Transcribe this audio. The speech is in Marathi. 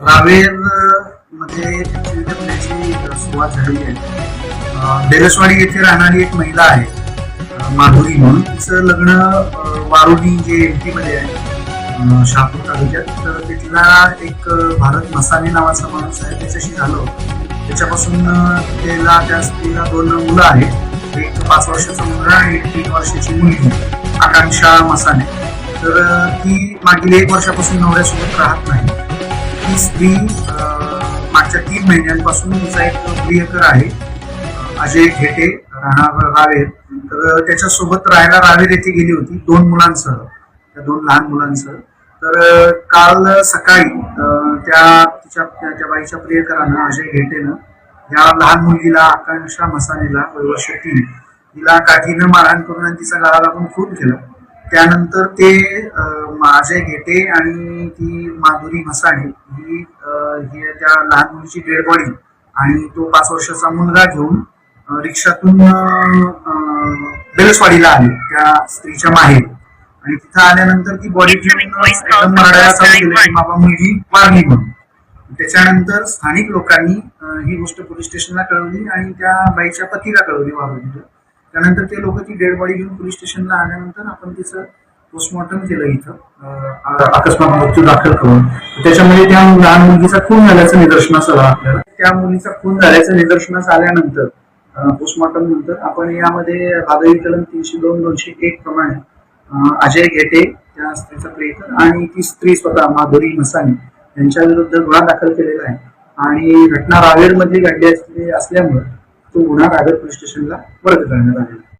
रावेरमध्ये म्हणजे सुरुवात झालेली आहे. अं, बेलसवाडी येथे राहणारी एक महिला आहे माधुरी म्हणून. तिचं लग्न वारुणी जे एममध्ये आहे शहापूर तालुक्यात तर तिथला एक भारत मसाने नावाचा माणूस आहे. त्याच्याशी झालं त्याच्यापासून तिला त्या स्त्रीला दोन मुलं आहेत. एक पाच वर्षाचा मुलगा आणि एक तीन वर्षाची मुलगी. आकांक्षा मसाने तर ती मागील एक वर्षापासून नवऱ्यासोबत राहत नाही. स्त्री मागच्या तीन महिन्यांपासून तिचा एक प्रियकर आहे अजय घेटे राहणार रावेर. तर त्याच्यासोबत राहायला रावेर येथे गेली होती दोन मुलांसह त्या दोन लहान मुलांसह. तर काल सकाळी त्या तिच्या त्या बाईच्या प्रियकरानं अजय घेटेनं या लहान मुलगीला आकांक्षा मसानेला वर्ष तीन तिला काठीनं मारहाण करून आणि तिचा गळा लागून खून केला. त्यानंतर ते अजय घेटे आणि ती माधुरी मसाणे ही ही त्या लहान मुलीची डेड बॉडी आणि तो पाच वर्षाचा मुलगा घेऊन रिक्षातून बेलसवाडीला आले त्या स्त्रीच्या माहेर आणि तिथं आल्यानंतर ती बॉडी एकदम चालू केलं बाबा मुलगी वारली म्हणून. त्याच्यानंतर स्थानिक लोकांनी ही गोष्ट पोलीस स्टेशनला कळवली आणि त्या बाईच्या पतीला कळवली वारुणीला. त्यानंतर ते लोक ती डेड बॉडी घेऊन पोलीस स्टेशनला आल्यानंतर आपण तिचं पोस्टमॉर्टम केलं इथं. अकस्मात मृत्यू दाखल करून त्याच्यामध्ये त्या लहान मुलगीचा खून झाल्याचं निदर्शनास आलं. आपल्याला त्या मुलीचा खून झाल्याचं निदर्शनास आल्यानंतर पोस्टमॉर्टम नंतर आपण यामध्ये भादवी कलम तीनशे दोन दोनशे एक प्रमाणे अजय घेटे त्या स्त्रीचा प्रियकर आणि ती स्त्री स्वतः माधुरी मसाने यांच्या विरुद्ध गुन्हा दाखल केलेला आहे. आणि घटना रावेरमध्ये घडली असली- असल्यामुळे तो गुन्हा रायगड पोलीस स्टेशनला वर्ग करण्यात आला. आहे